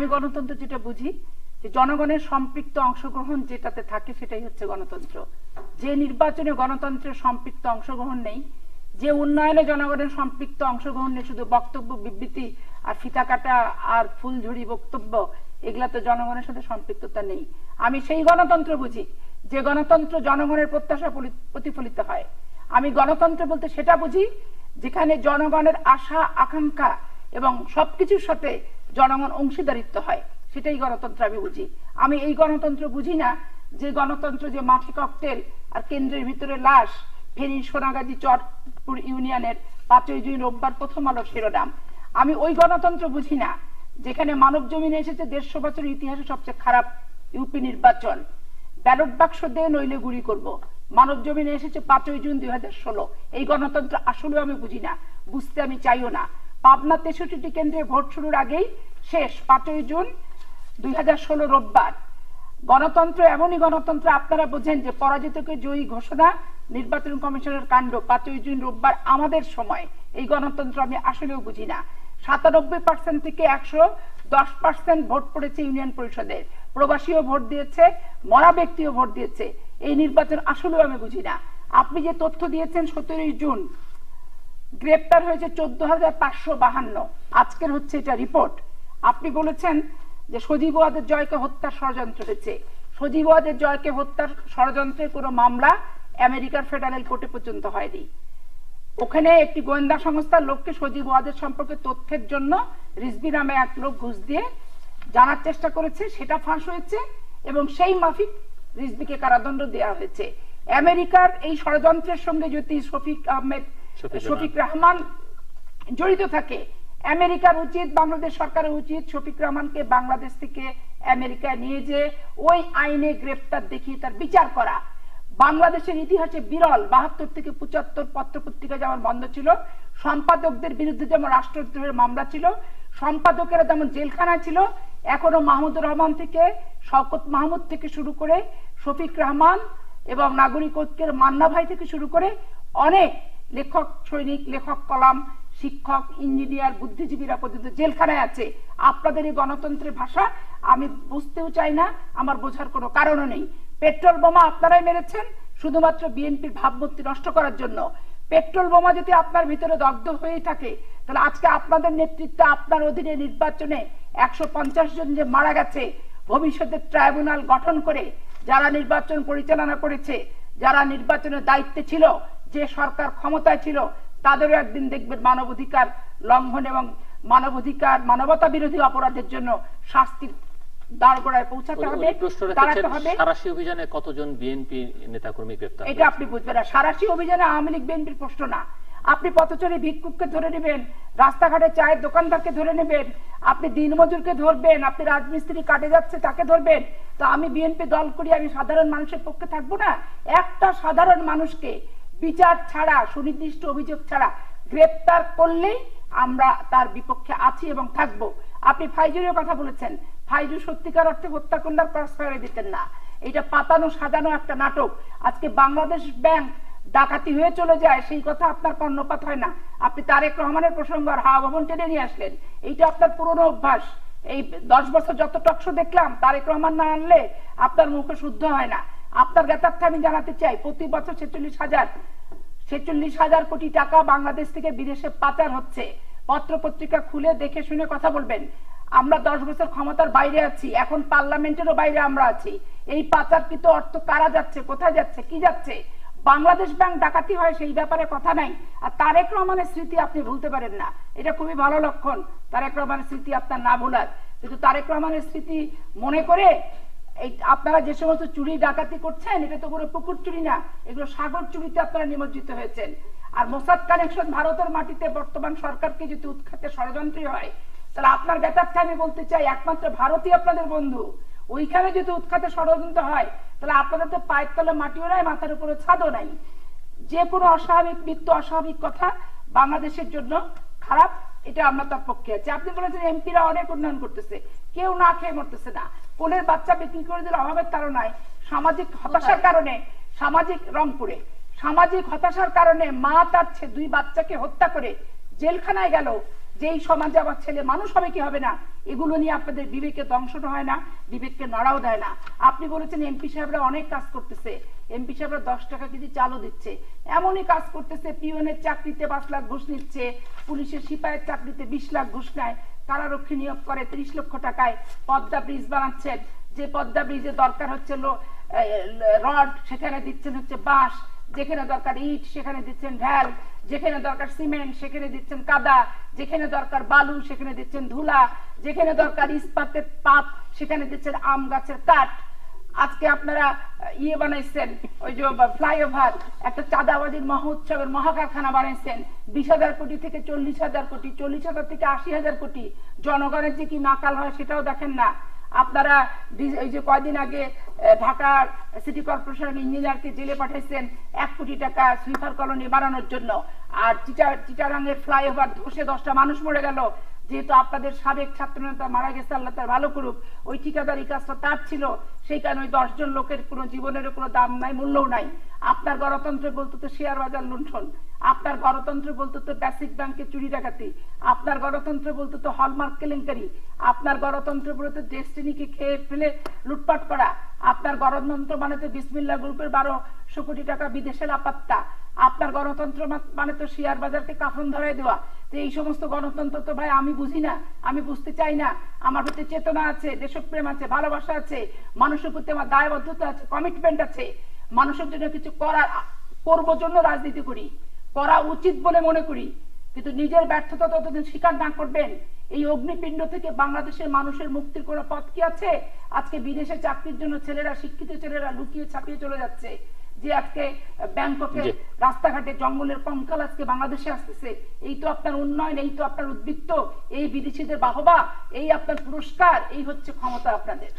আমি গণতন্ত্র যেটা বুঝি, যে জনগণের সম্পৃক্ত অংশগ্রহণ যেটাতে থাকে সেটাই হচ্ছে গণতন্ত্র। যে নির্বাচনে গণতন্ত্রের সম্পৃক্ত অংশগ্রহণ নেই, যে উন্নয়নে জনগণের সম্পৃক্ত অংশগ্রহণ নেই, শুধু বক্তব্য, বিবৃতি আর ফিতা কাটা আর ফুলঝুরি বক্তব্য এগুলা তো জনগণের সাথে সম্পৃক্ততা নেই। আমি সেই গণতন্ত্র বুঝি, যে গণতন্ত্র জনগণের প্রত্যাশা প্রতিফলিত হয়। আমি গণতন্ত্র বলতে সেটা বুঝি, যেখানে জনগণের আশা, আকাঙ্ক্ষা এবং সবকিছুর সাথে জনগণ অংশীদারিত্ব হয়, সেটাই গণতন্ত্র আমি বুঝি। আমি এই গণতন্ত্র বুঝি না যে গণতন্ত্র যে মাঠে ককটেল আর কেন্দ্রের ভিতরে লাশ, ফেনী সোনাগাজী চটপুর ইউনিয়নের পাঁচই জুন রোববার প্রথম আলো শিরোনাম। আমি ওই গণতন্ত্র বুঝি না, যেখানে মানব জমিনে এসেছে দেড়শো বছরের ইতিহাসে সবচেয়ে খারাপ ইউপি নির্বাচন। ব্যালট বাক্স দিয়ে নইলে গুলি করব। মানব জমিনে এসেছে পাঁচই জুন দুই হাজার ষোলো। এই গণতন্ত্র আসলে আমি বুঝি না, বুঝতে আমি চাইও না। পাবনা তেষট্টিটি কেন্দ্রে ভোট শুরুর আগেই শেষ, পাঁচই জুন দুই হাজার ষোলো রোববার। গণতন্ত্র এমনই গণতন্ত্র, আপনারা বোঝেন যে পরাজিতকে জয়ী ঘোষণা, নির্বাচন কমিশনের কাণ্ড, পাঁচই জুন রোববার আমাদের সময়। এই গণতন্ত্র আমি আসলেও বুঝি না। সাতানব্বই পার্সেন্ট থেকে একশো দশ পার্সেন্ট ভোট পড়েছে ইউনিয়ন পরিষদের। প্রবাসীও ভোট দিয়েছে, মরা ব্যক্তিও ভোট দিয়েছে। এই নির্বাচন আসলেও আমি বুঝি না। আপনি যে তথ্য দিয়েছেন সতেরোই জুন গ্রেপ্তার হয়েছে চোদ্দ হাজার পাঁচশো বাহান্ন। আজকের হচ্ছে এটা রিপোর্ট। আপনি বলেছেন যে সজীব ওয়াদের জয়কে হত্যার ষড়যন্ত্র হয়েছে সজীব ওয়াদের জয়কে হত্যার ষড়যন্ত্রের কোনো মামলা আমেরিকার ফেডারেল কোর্টে পর্যন্ত হয়নি। ওখানে একটি গোয়েন্দা সংস্থার লোককে সজীব ওয়াদের সম্পর্কে তথ্যের জন্য রিজবি নামে এক লোক ঘুষ দিয়ে জানার চেষ্টা করেছে, সেটা ফাঁস হয়েছে এবং সেই মাফিক রিজবিকে কারাদণ্ড দেওয়া হয়েছে। আমেরিকার এই ষড়যন্ত্রের সঙ্গে যদি শফিক আহমেদ শফিক রহমান। জড়িত থাকে। আমেরিকার উচিত, বাংলাদেশ সরকারের উচিত শফিক রহমানকে বাংলাদেশ থেকে আমেরিকায় নিয়ে যে ওই আইনে গ্রেপ্তার দেখিয়ে তার বিচার করা। বাংলাদেশের ইতিহাসে বিরল, বাহাত্তর থেকে পঁচাত্তর পত্রপত্রিকা যেমন বন্ধ ছিল, সম্পাদকদের বিরুদ্ধে যেমন রাষ্ট্রদ্রোহের মামলা ছিল, সম্পাদকেরা যেমন জেলখানায় ছিল, এখনও মাহমুদুর রহমান থেকে, শওকত মাহমুদ থেকে শুরু করে, শফিক রহমান এবং নাগরিক ঐক্যের মান্না ভাই থেকে শুরু করে অনেক লেখক, সৈনিক, লেখক, কলাম, শিক্ষক, ইঞ্জিনিয়ার, বুদ্ধিজীবীরা পর্যন্ত জেলখানায় আছে। আপনাদের এই গণতন্ত্রের ভাষা আমি বুঝতেও চাই না, আমার বোঝার কোনো কারণও নেই। পেট্রোল বোমা আপনারাই মেরেছেন, শুধুমাত্র বিএনপির ভাবমূর্তি নষ্ট করার জন্য। পেট্রোল বোমা যদি আপনার ভিতরে দগ্ধ হয়ে থাকে, তাহলে আজকে আপনাদের নেতৃত্বে, আপনার অধীনে নির্বাচনে একশো পঞ্চাশ জন যে মারা গেছে, ভবিষ্যতে ট্রাইব্যুনাল গঠন করে যারা নির্বাচন পরিচালনা করেছে, যারা নির্বাচনের দায়িত্বে ছিল যে সরকার ক্ষমতায় ছিল তাদেরও একদিন দেখবেন মানবাধিকার লঙ্ঘন এবং মানবাধিকার মানবতা বিরোধী অপরাধের জন্য শাস্তির দাঁড়গড়ায় পৌঁছাতে হবে দাঁড়াতে হবে। সারাশি অভিযানে কতজন বিএনপি নেতাকর্মী গ্রেপ্তার এটা আপনি বুঝবেন না। সারাশি অভিযানে আওয়ামী লীগ বিএনপির প্রশ্ন না। আপনি পথচরে ভিক্ষুককে ধরে নেবেন রাস্তাঘাটে চায়ের দোকানদারকে ধরে নেবেন আপনি দিনমজুরকে ধরবেন আপনি রাজমিস্ত্রি কাটে যাচ্ছে তাকে ধরবেন তো আমি বিএনপি দল করি আমি সাধারণ মানুষের পক্ষে থাকব না। একটা সাধারণ মানুষকে বিচার ছাড়া, সুনির্দিষ্ট অভিযোগ ছাড়া গ্রেপ্তার করলেই আমরা তার বিপক্ষে আছি এবং থাকব। আপনি ফাইজুরের কথা বলেছেন। ফাইজু সত্যিকার অর্থে হত্যা করলে ক্রস ফায়ারে দিতেন না। এটা পাতানো, সাজানো একটা নাটক। আজকে বাংলাদেশ ব্যাংক ডাকাতি হয়ে চলে যায়, সেই কথা আপনার কর্ণপাত হয় না। আপনি তারেক রহমানের প্রসঙ্গ আর হাওয়া ভবন টেনে নিয়ে আসলেন। এইটা আপনার পুরনো অভ্যাস। এই দশ বছর যত টকশো দেখলাম, তারেক রহমান না আনলে আপনার মুখে শুদ্ধ হয় না। আপনার জ্ঞাতার্থে আমি জানাতে চাই। প্রতি বছর ছেচল্লিশ হাজার ছেচল্লিশ হাজার কোটি টাকা বাংলাদেশ থেকে বিদেশে পাচার হচ্ছে। পত্র পত্রিকা খুলে দেখে শুনে কথা বলবেন। আমরা দশ বছর ক্ষমতার বাইরে আছি, এখন পার্লামেন্টেরও বাইরে আমরা আছি। এই পাচারকৃত অর্থ কারা যাচ্ছে, কোথায় যাচ্ছে, কি যাচ্ছে? বাংলাদেশ ব্যাংক ডাকাতি হয় সেই ব্যাপারে কথা নাই। আর তারেক রহমানের স্মৃতি আপনি ভুলতে পারেন না। এটা খুবই ভালো লক্ষণ। তারেক রহমানের স্মৃতি আপনার না ভোলার। কিন্তু তারেক রহমানের স্মৃতি মনে করে এই আপনারা যে সমস্ত চুরি ডাকাতি করছেন, এটা তো কোনো পুকুর চুরি না, এগুলো সাগর চুরিতে আপনারা নিমজ্জিত হয়েছেন। আর মোসাদ কানেকশন ভারতের মাটিতে বর্তমান সরকারকে যদি উৎখাতে ষড়যন্ত্রী হয়, তাহলে আপনার ব্যাপারটা আমি বলতে চাই, একমাত্র ভারতই আপনাদের বন্ধু। ওইখানে যদি উৎখাতে ষড়যন্ত্র হয়, তাহলে আপনাদের তো পায়ের তলে মাটিও নাই, মাথার উপরে ছাদও নাই। যে কোনো অস্বাভাবিক, মৃত্যু অস্বাভাবিক কথা বাংলাদেশের জন্য খারাপ, এটা আমরা তার পক্ষে আছে। আপনি বলেছেন এমপিরা অনেক উন্নয়ন করতেছে, কেউ না খেয়ে মরতেছে না। কোলের বাচ্চা বিক্রি করে দিলে অভাবের তাড়নায় সামাজিক হতাশার কারণে সামাজিক রংপুরে। সামাজিক হতাশার কারণে মা তার দুই বাচ্চাকে হত্যা করে জেলখানায় গেল। যেই সমাজে আমার ছেলে মানুষ হবে কি হবে না? এগুলো নিয়ে আপনাদের বিবেকে দংশন হয় না বিবেককে নড়াও দেয় না। আপনি বলেছেন এমপি সাহেবরা অনেক কাজ করতেছে। এমপি সাহেবরা দশ টাকা কেজি চালও দিচ্ছে। এমনই কাজ করতেছে পিওনের চাকরিতে পাঁচ লাখ ঘুষ নিচ্ছে পুলিশের সিপাহের চাকরিতে বিশ লাখ ঘুষ নেয়। কারারক্ষী নিয়োগ করে ত্রিশ লক্ষ টাকায় পদ্মা ব্রিজ বানাচ্ছেন। যে পদ্মা ব্রিজে দরকার হচ্ছে রড, সেখানে দিচ্ছেন হচ্ছে বাঁশ, যেখানে দরকার ইট, সেখানে দিচ্ছেন ঢাল যেখানে দরকার সিমেন্ট, সেখানে দিচ্ছেন কাদা, যেখানে দরকার বালু, সেখানে দিচ্ছেন ধুলা, যেখানে দরকার ইস্পাতের পাত, সেখানে দিচ্ছেন আম গাছের কাঠ। আজকে আপনারা ইয়ে বানাইছেন, ওই যে ফ্লাইওভার, একটা চাঁদাবাজির মহোৎসবের মহাকারখানা বানাইছেন, বিশ হাজার কোটি থেকে চল্লিশ হাজার কোটি, চল্লিশ হাজার থেকে আশি হাজার কোটি। জনগণের যে কি নাকাল হয় সেটাও দেখেন না। আপনারা এই যে কয়দিন আগে ঢাকার সিটি কর্পোরেশন ইঞ্জিনিয়ারকে জেলে পাঠাইছেন এক কোটি টাকা সুইপার কলোনি বানানোর জন্য। আর চিটা চিটারাঙ্গের ফ্লাইওভার ধসে দশটা মানুষ মরে গেল। যেহেতু আপনাদের সাবেক ছাত্রনেতা মারা গেছে, আল্লাহ তার ভালো করুক, ওই ঠিকাদারি কাজটা তার ছিল, সেই কারণে ওই দশজন লোকের কোনো জীবনের কোনো দাম নাই, মূল্যও নাই। আপনার গণতন্ত্র বলতে তো শেয়ার বাজার লুণ্ঠন, আপনার গণতন্ত্র বলতে তো বেসিক ব্যাংকে চুরি ডাকাতি, আপনার গণতন্ত্র বলতে তো হলমার্ক কেলেঙ্কারি, আপনার গণতন্ত্র বলতে ডেস্টিনিকে খেয়ে ফেলে লুটপাট করা, আপনার গণতন্ত্র মানে তো বিসমিল্লা গ্রুপের বারোশো কোটি টাকা বিদেশের আপাত্তা আপনার গণতন্ত্র মানে তো শেয়ার বাজারকে কাফন ধরাই দেওয়া তো এই সমস্ত গণতন্ত্র তো ভাই আমি বুঝি না, আমি বুঝতে চাই না। আমার প্রতি চেতনা আছে, দেশপ্রেম আছে, ভালোবাসা আছে, মানুষের প্রতি আমার দায়বদ্ধতা আছে কমিটমেন্ট আছে। মানুষের জন্য কিছু করার, করব জন্য রাজনীতি করি, করা উচিত বলে মনে করি। কিন্তু নিজের ব্যর্থতা ততদিন স্বীকার না করবেন। এই অগ্নিপিণ্ড থেকে বাংলাদেশের মানুষের মুক্তির কোনো পথ কি আছে? আজকে বিদেশে চাকরির জন্য ছেলেরা, শিক্ষিত ছেলেরা লুকিয়ে ছাপিয়ে চলে যাচ্ছে। যে আজকে ব্যাংককে রাস্তাঘাটে জঙ্গলের কঙ্কাল আজকে বাংলাদেশে আসতেছে এই তো আপনার উন্নয়ন এই তো আপনার উদ্বৃত্ত এই বিদেশিদের বাহবা এই আপনার পুরস্কার এই হচ্ছে ক্ষমতা আপনাদের।